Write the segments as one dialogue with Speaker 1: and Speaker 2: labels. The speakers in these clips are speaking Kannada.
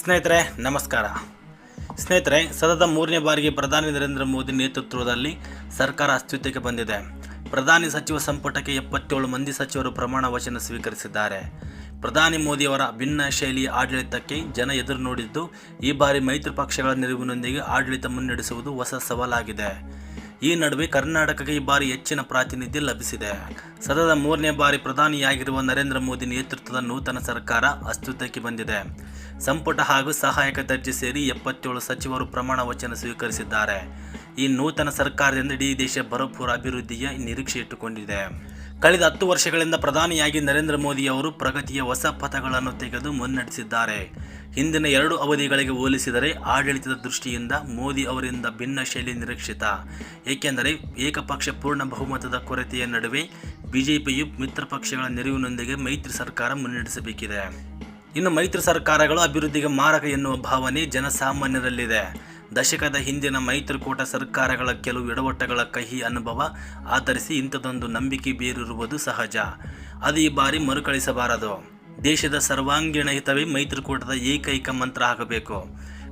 Speaker 1: ಸ್ನೇಹಿತರೆ, ನಮಸ್ಕಾರ. ಸ್ನೇಹಿತರೆ, ಸತತ ಮೂರನೇ ಬಾರಿಗೆ ಪ್ರಧಾನಿ ನರೇಂದ್ರ ಮೋದಿ ನೇತೃತ್ವದಲ್ಲಿ ಸರ್ಕಾರ ಅಸ್ತಿತ್ವಕ್ಕೆ ಬಂದಿದೆ. ಪ್ರಧಾನಿ ಸಚಿವ ಸಂಪುಟಕ್ಕೆ ಎಪ್ಪತ್ತೇಳು ಮಂದಿ ಸಚಿವರು ಪ್ರಮಾಣ ವಚನ ಸ್ವೀಕರಿಸಿದ್ದಾರೆ. ಪ್ರಧಾನಿ ಮೋದಿಯವರ ಭಿನ್ನ ಶೈಲಿಯ ಆಡಳಿತಕ್ಕೆ ಜನ ಎದುರು ನೋಡಿದ್ದು, ಈ ಬಾರಿ ಮೈತ್ರಿ ಪಕ್ಷಗಳ ನೆರವಿನೊಂದಿಗೆ ಆಡಳಿತ ಮುನ್ನಡೆಸುವುದು ಹೊಸ ಸವಾಲಾಗಿದೆ. ಈ ನಡುವೆ ಕರ್ನಾಟಕಕ್ಕೆ ಈ ಬಾರಿ ಹೆಚ್ಚಿನ ಪ್ರಾತಿನಿಧ್ಯ ಲಭಿಸಿದೆ. ಸತತ ಮೂರನೇ ಬಾರಿ ಪ್ರಧಾನಿಯಾಗಿರುವ ನರೇಂದ್ರ ಮೋದಿ ನೇತೃತ್ವದ ನೂತನ ಸರ್ಕಾರ ಅಸ್ತಿತ್ವಕ್ಕೆ ಬಂದಿದೆ. ಸಂಪುಟ ಹಾಗೂ ಸಹಾಯಕ ದರ್ಜೆ ಸೇರಿ ಎಪ್ಪತ್ತೇಳು ಸಚಿವರು ಪ್ರಮಾಣ ವಚನ ಸ್ವೀಕರಿಸಿದ್ದಾರೆ. ಈ ನೂತನ ಸರ್ಕಾರದಿಂದ ಇಡೀ ದೇಶ ಭರಪೂರ ಅಭಿವೃದ್ಧಿಯ ನಿರೀಕ್ಷೆ ಇಟ್ಟುಕೊಂಡಿದೆ. ಕಳೆದ ಹತ್ತು ವರ್ಷಗಳಿಂದ ಪ್ರಧಾನಿಯಾಗಿ ನರೇಂದ್ರ ಮೋದಿ ಅವರು ಪ್ರಗತಿಯ ಹೊಸ ಪಥಗಳನ್ನು ತೆಗೆದು ಮುನ್ನಡೆಸಿದ್ದಾರೆ. ಹಿಂದಿನ ಎರಡು ಅವಧಿಗಳಿಗೆ ಹೋಲಿಸಿದರೆ ಆಡಳಿತದ ದೃಷ್ಟಿಯಿಂದ ಮೋದಿ ಅವರಿಂದ ಭಿನ್ನ ಶೈಲಿ ನಿರೀಕ್ಷಿತ. ಏಕೆಂದರೆ ಏಕಪಕ್ಷ ಪೂರ್ಣ ಬಹುಮತದ ಕೊರತೆಯ ನಡುವೆ ಬಿಜೆಪಿಯು ಮಿತ್ರ ಪಕ್ಷಗಳ ನೆರವಿನೊಂದಿಗೆ ಮೈತ್ರಿ ಸರ್ಕಾರ ಮುನ್ನಡೆಸಬೇಕಿದೆ. ಇನ್ನು ಮೈತ್ರಿ ಸರ್ಕಾರಗಳು ಅಭಿವೃದ್ಧಿಗೆ ಮಾರಕ ಎನ್ನುವ ಭಾವನೆ ಜನಸಾಮಾನ್ಯರಲ್ಲಿದೆ. ದಶಕದ ಹಿಂದಿನ ಮೈತ್ರಿಕೂಟ ಸರ್ಕಾರಗಳ ಕೆಲವು ಎಡವಟ್ಟಗಳ ಕಹಿ ಅನುಭವ ಆಧರಿಸಿ ಇಂಥದೊಂದು ನಂಬಿಕೆ ಬೀರಿರುವುದು ಸಹಜ. ಅದು ಈ ಬಾರಿ ಮರುಕಳಿಸಬಾರದು. ದೇಶದ ಸರ್ವಾಂಗೀಣ ಹಿತವೇ ಮೈತ್ರಿಕೂಟದ ಏಕೈಕ ಮಂತ್ರ ಆಗಬೇಕು.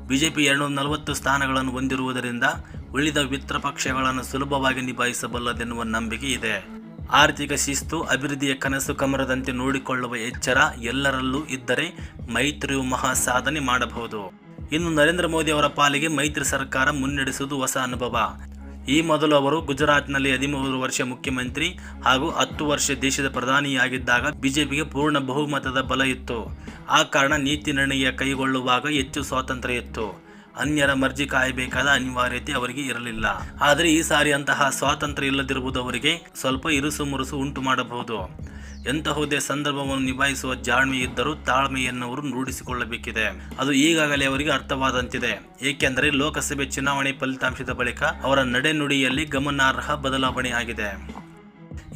Speaker 1: ಬಿಜೆಪಿ ಎರಡುನೂರ ನಲವತ್ತು ಸ್ಥಾನಗಳನ್ನು ಹೊಂದಿರುವುದರಿಂದ ಉಳಿದ ಮಿತ್ರ ಪಕ್ಷಗಳನ್ನು ಸುಲಭವಾಗಿ ನಿಭಾಯಿಸಬಲ್ಲದೆನ್ನುವ ನಂಬಿಕೆ ಇದೆ. ಆರ್ಥಿಕ ಶಿಸ್ತು, ಅಭಿವೃದ್ಧಿಯ ಕನಸು, ಕಮರದಂತೆ ನೋಡಿಕೊಳ್ಳುವ ಎಚ್ಚರ ಎಲ್ಲರಲ್ಲೂ ಇದ್ದರೆ ಮೈತ್ರಿಯು ಮಹಾ ಸಾಧನೆ ಮಾಡಬಹುದು. ಇನ್ನು ನರೇಂದ್ರ ಮೋದಿ ಅವರ ಪಾಲಿಗೆ ಮೈತ್ರಿ ಸರ್ಕಾರ ಮುನ್ನಡೆಸುವುದು ಹೊಸ ಅನುಭವ. ಈ ಮೊದಲು ಅವರು ಗುಜರಾತ್ನಲ್ಲಿ ಹದಿಮೂರು ವರ್ಷ ಮುಖ್ಯಮಂತ್ರಿ ಹಾಗೂ ಹತ್ತು ವರ್ಷ ದೇಶದ ಪ್ರಧಾನಿಯಾಗಿದ್ದಾಗ ಬಿಜೆಪಿಗೆ ಪೂರ್ಣ ಬಹುಮತದ ಬಲ ಇತ್ತು. ಆ ಕಾರಣ ನೀತಿ ನಿರ್ಣಯ ಕೈಗೊಳ್ಳುವಾಗ ಹೆಚ್ಚು ಸ್ವಾತಂತ್ರ್ಯ ಇತ್ತು. ಅನ್ಯರ ಮರ್ಜಿ ಕಾಯಬೇಕಾದ ಅನಿವಾರ್ಯತೆ ಅವರಿಗೆ ಇರಲಿಲ್ಲ. ಆದರೆ ಈ ಸಾರಿ ಅಂತಹ ಸ್ವಾತಂತ್ರ್ಯ ಇಲ್ಲದಿರುವುದು ಅವರಿಗೆ ಸ್ವಲ್ಪ ಇರುಸು ಮುರುಸು ಉಂಟು ಮಾಡಬಹುದು. ಎಂತಹುದೇ ಸಂದರ್ಭವನ್ನು ನಿಭಾಯಿಸುವ ಜಾಣ್ಮೆ ಇದ್ದರೂ ತಾಳ್ಮೆಯನ್ನವರು ರೂಢಿಸಿಕೊಳ್ಳಬೇಕಿದೆ. ಅದು ಈಗಾಗಲೇ ಅವರಿಗೆ ಅರ್ಥವಾದಂತಿದೆ. ಏಕೆಂದರೆ ಲೋಕಸಭೆ ಚುನಾವಣೆ ಫಲಿತಾಂಶದ ಬಳಿಕ ಅವರ ನಡೆನುಡಿಯಲ್ಲಿ ಗಮನಾರ್ಹ ಬದಲಾವಣೆ ಆಗಿದೆ.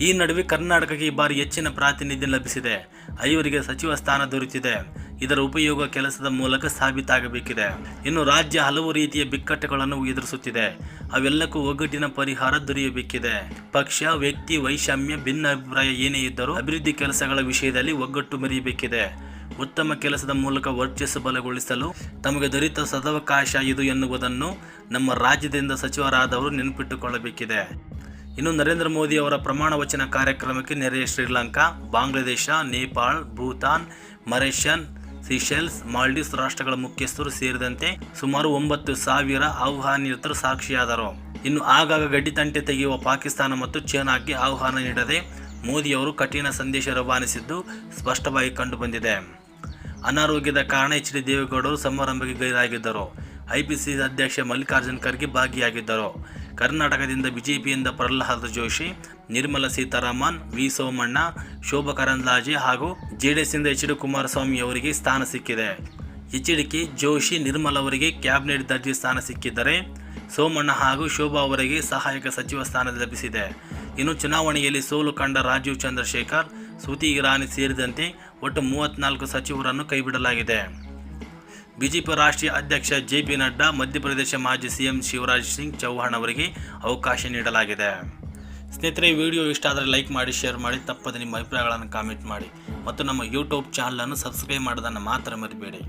Speaker 1: ಈ ನಡುವೆ ಕರ್ನಾಟಕಕ್ಕೆ ಈ ಬಾರಿ ಹೆಚ್ಚಿನ ಪ್ರಾತಿನಿಧ್ಯ ಲಭಿಸಿದೆ. ಐವರಿಗೆ ಸಚಿವ ಸ್ಥಾನ ದೊರೆತಿದೆ. ಇದರ ಉಪಯೋಗ ಕೆಲಸದ ಮೂಲಕ ಸಾಬೀತಾಗಬೇಕಿದೆ. ಇನ್ನು ರಾಜ್ಯ ಹಲವು ರೀತಿಯ ಬಿಕ್ಕಟ್ಟುಗಳನ್ನು ಎದುರಿಸುತ್ತಿದೆ. ಅವೆಲ್ಲಕ್ಕೂ ಒಗ್ಗಟ್ಟಿನ ಪರಿಹಾರ ದೊರೆಯಬೇಕಿದೆ. ಪಕ್ಷ, ವ್ಯಕ್ತಿ, ವೈಷಮ್ಯ ಭಿನ್ನ ಅಭಿಪ್ರಾಯ ಏನೇ ಇದ್ದರೂ ಅಭಿವೃದ್ಧಿ ಕೆಲಸಗಳ ವಿಷಯದಲ್ಲಿ ಒಗ್ಗಟ್ಟು ಮೆರೆಯಬೇಕಿದೆ. ಉತ್ತಮ ಕೆಲಸದ ಮೂಲಕ ವರ್ಚಸ್ಸು ಬಲಗೊಳಿಸಲು ತಮಗೆ ದೊರೆತ ಸದವಕಾಶ ಇದು ಎನ್ನುವುದನ್ನು ನಮ್ಮ ರಾಜ್ಯದಿಂದ ಸಚಿವರಾದವರು ನೆನಪಿಟ್ಟುಕೊಳ್ಳಬೇಕಿದೆ. ಇನ್ನು ನರೇಂದ್ರ ಮೋದಿ ಅವರ ಪ್ರಮಾಣ ವಚನ ಕಾರ್ಯಕ್ರಮಕ್ಕೆ ನೆರೆಯ ಶ್ರೀಲಂಕಾ, ಬಾಂಗ್ಲಾದೇಶ, ನೇಪಾಳ, ಭೂತಾನ್, ಮರೇಷ್ಯನ್, ಸಿಶೆಲ್ಸ್, ಮಾಲ್ಡೀವ್ಸ್ ರಾಷ್ಟ್ರಗಳ ಮುಖ್ಯಸ್ಥರು ಸೇರಿದಂತೆ ಸುಮಾರು ಒಂಬತ್ತು ಸಾವಿರ ಆಹ್ವಾನಿತರು ಸಾಕ್ಷಿಯಾದರು. ಇನ್ನು ಆಗಾಗ ಗಡ್ಡಿತಂಟೆ ತೆಗೆಯುವ ಪಾಕಿಸ್ತಾನ ಮತ್ತು ಚೀನಾಕ್ಕೆ ಆಹ್ವಾನ ನೀಡದೆ ಮೋದಿಯವರು ಕಠಿಣ ಸಂದೇಶ ರವಾನಿಸಿದ್ದು ಸ್ಪಷ್ಟವಾಗಿ ಕಂಡುಬಂದಿದೆ. ಅನಾರೋಗ್ಯದ ಕಾರಣ ಎಚ್ ಡಿ ದೇವೇಗೌಡರು ಸಮಾರಂಭಕ್ಕೆ ಗೈರಾಗಿದ್ದರು. ಐಪಿಸಿ ಅಧ್ಯಕ್ಷ ಮಲ್ಲಿಕಾರ್ಜುನ್ ಖರ್ಗೆ ಭಾಗಿಯಾಗಿದ್ದರು. ಕರ್ನಾಟಕದಿಂದ ಬಿಜೆಪಿಯಿಂದ ಪ್ರಹ್ಲಾದ್ ಜೋಶಿ, ನಿರ್ಮಲಾ ಸೀತಾರಾಮನ್, ವಿ ಸೋಮಣ್ಣ, ಶೋಭಾ ಕರಂದ್ಲಾಜೆ ಹಾಗೂ ಜೆಡಿಎಸ್ನಿಂದ ಎಚ್ ಡಿ ಕುಮಾರಸ್ವಾಮಿ ಅವರಿಗೆ ಸ್ಥಾನ ಸಿಕ್ಕಿದೆ. ಎಚ್ ಡಿಕೆ ಜೋಶಿ, ನಿರ್ಮಲ್ ಅವರಿಗೆ ಕ್ಯಾಬಿನೆಟ್ ದರ್ಜೆ ಸ್ಥಾನ ಸಿಕ್ಕಿದ್ದರೆ ಸೋಮಣ್ಣ ಹಾಗೂ ಶೋಭಾ ಅವರಿಗೆ ಸಹಾಯಕ ಸಚಿವ ಸ್ಥಾನ ಲಭಿಸಿದೆ. ಇನ್ನು ಚುನಾವಣೆಯಲ್ಲಿ ಸೋಲು ಕಂಡ ರಾಜೀವ್ ಚಂದ್ರಶೇಖರ್, ಸ್ಮೃತಿ ಇರಾನಿ ಸೇರಿದಂತೆ ಒಟ್ಟು ಮೂವತ್ನಾಲ್ಕು ಸಚಿವರನ್ನು ಕೈಬಿಡಲಾಗಿದೆ. ಬಿಜೆಪಿ ರಾಷ್ಟ್ರೀಯ ಅಧ್ಯಕ್ಷ ಜೆ ಪಿ ನಡ್ಡಾ, ಮಧ್ಯಪ್ರದೇಶ ಮಾಜಿ ಸಿಎಂ ಶಿವರಾಜ್ ಸಿಂಗ್ ಚೌಹಾಣ್ ಅವರಿಗೆ ಅವಕಾಶ ನೀಡಲಾಗಿದೆ. ಸ್ನೇಹಿತರೆ ವಿಡಿಯೋ ಇಷ್ಟ ಆದರೆ ಲೈಕ್ ಮಾಡಿ, ಶೇರ್ ಮಾಡಿ, ತಪ್ಪದೆ ನಿಮ್ಮ ಅಭಿಪ್ರಾಯಗಳನ್ನು ಕಾಮೆಂಟ್ ಮಾಡಿ. ಮತ್ತು ನಮ್ಮ ಯೂಟ್ಯೂಬ್ ಚಾನಲನ್ನು ಸಬ್ಸ್ಕ್ರೈಬ್ ಮಾಡೋದನ್ನು ಮಾತ್ರ ಮರಿಬೇಡಿ.